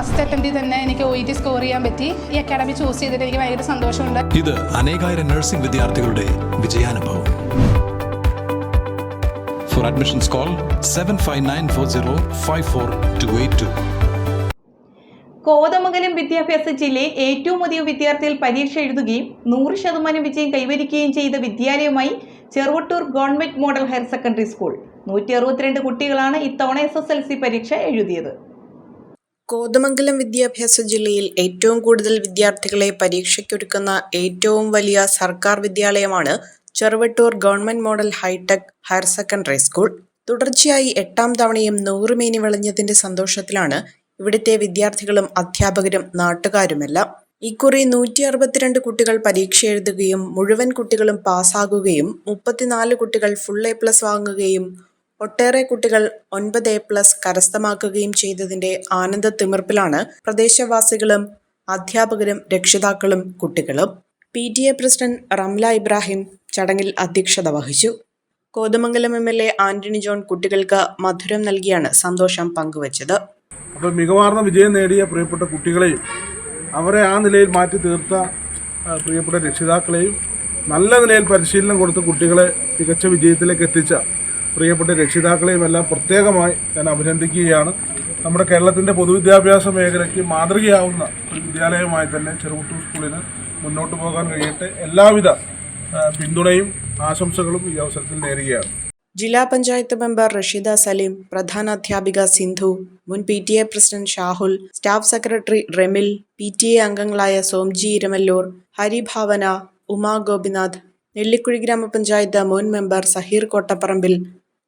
First അറ്റംപ്റ്റിൽ തന്നെ എനിക്ക് O E T score ചെയ്യാൻ പറ്റി. ഈ അക്കാഡമി ചൂസ് ചെയ്തിട്ട് എനിക്ക് ഭയങ്കര സന്തോഷമുണ്ട്. ഇത് അനേകായിരം നഴ്സിംഗ് വിദ്യാർത്ഥികളുടെ വിജയാനുഭവം. For admissions call seven five nine four zero five four two eight two Kothamangalam വിദ്യാഭ്യാസ ജില്ലയിൽ ഏറ്റവും അധികം വിദ്യാർത്ഥികൾ പരീക്ഷ എഴുതുകയും നൂറ് ശതമാനം വിജയം കൈവരിക്കുകയും ചെയ്ത വിദ്യാലയമായി Cheruvattoor government model higher secondary school. നൂറ്റി അറുപത്തിരണ്ട് കുട്ടികളാണ് ഇത്തവണ എസ് എസ് എൽ സി പരീക്ഷ എഴുതിയത്. കോതമംഗലം വിദ്യാഭ്യാസ ജില്ലയിൽ ഏറ്റവും കൂടുതൽ വിദ്യാർത്ഥികളെ പരീക്ഷയ്ക്കൊരുക്കുന്ന ഏറ്റവും വലിയ സർക്കാർ വിദ്യാലയമാണ് Cheruvattoor government model hitech higher secondary school. തുടർച്ചയായി എട്ടാം തവണയും നൂറ് മേനി വിളഞ്ഞതിന്റെ സന്തോഷത്തിലാണ് ഇവിടുത്തെ വിദ്യാർത്ഥികളും അധ്യാപകരും നാട്ടുകാരുമെല്ലാം. ഇക്കുറി നൂറ്റി അറുപത്തിരണ്ട് കുട്ടികൾ പരീക്ഷ എഴുതുകയും മുഴുവൻ കുട്ടികളും പാസ്സാകുകയും മുപ്പത്തിനാല് കുട്ടികൾ ഫുൾ എ പ്ലസ് വാങ്ങുകയും ഒട്ടേറെ കുട്ടികൾ ഒൻപത് എ പ്ലസ് കരസ്ഥമാക്കുകയും ചെയ്തതിന്റെ ആനന്ദ തിമിർപ്പിലാണ് പ്രദേശവാസികളും അധ്യാപകരും രക്ഷിതാക്കളും കുട്ടികളും. P T A president Ramla Ibrahim ചടങ്ങിൽ അധ്യക്ഷത വഹിച്ചു. Kothamangalam M L A Antony John കുട്ടികൾക്ക് മധുരം നൽകിയാണ് സന്തോഷം പങ്കുവച്ചത്. അപ്പോൾ മികവാർന്ന വിജയം നേടിയ പ്രിയപ്പെട്ട കുട്ടികളെയും അവരെ ആ നിലയിൽ മാറ്റി തീർത്ത പ്രിയപ്പെട്ട രക്ഷിതാക്കളെയും നല്ല നിലയിൽ പരിശീലനം കൊടുത്ത് കുട്ടികളെ മികച്ച വിജയത്തിലേക്ക് എത്തിച്ച പ്രിയപ്പെട്ട രക്ഷിതാക്കളെയും എല്ലാം പ്രത്യേകമായി ഞാൻ അഭിനന്ദിക്കുകയാണ്. നമ്മുടെ കേരളത്തിന്റെ പൊതുവിദ്യാഭ്യാസ മേഖലയ്ക്ക് മാതൃകയാവുന്ന ഒരു വിദ്യാലയമായി തന്നെ ചെറുകുട്ടൂർ സ്കൂളിന് മുന്നോട്ട് പോകാൻ കഴിയട്ടെ. എല്ലാവിധ പിന്തുണയും ആശംസകളും ഈ അവസരത്തിൽ നേരുകയാണ്. ജില്ലാ പഞ്ചായത്ത് മെമ്പർ റഷീദ സലീം പ്രധാനാധ്യാപിക സിന്ധു മുൻ P T A president Shahul staff secretary Remil P T A അംഗങ്ങളായ സോംജി ഇരമല്ലൂർ ഹരിഭാവന ഉമാ ഗോപിനാഥ് നെല്ലിക്കുഴി ഗ്രാമപഞ്ചായത്ത് മുൻ മെമ്പർ സഹീർ കോട്ടപ്പറമ്പിൽ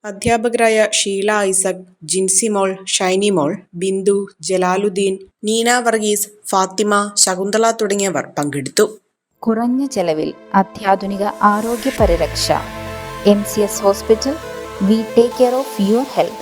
അധ്യാപകരായ ഷീല ഐസക് ജിൻസിമോൾ ഷൈനിമോൾ ഷൈനി മോൾ ബിന്ദു ജലാലുദ്ദീൻ നീന വർഗീസ് ഫാത്തിമ ശകുന്തള തുടങ്ങിയവർ പങ്കെടുത്തു. കുറഞ്ഞ ചെലവിൽ അത്യാധുനിക ആരോഗ്യ പരിരക്ഷ M C S hospital we take care of your health.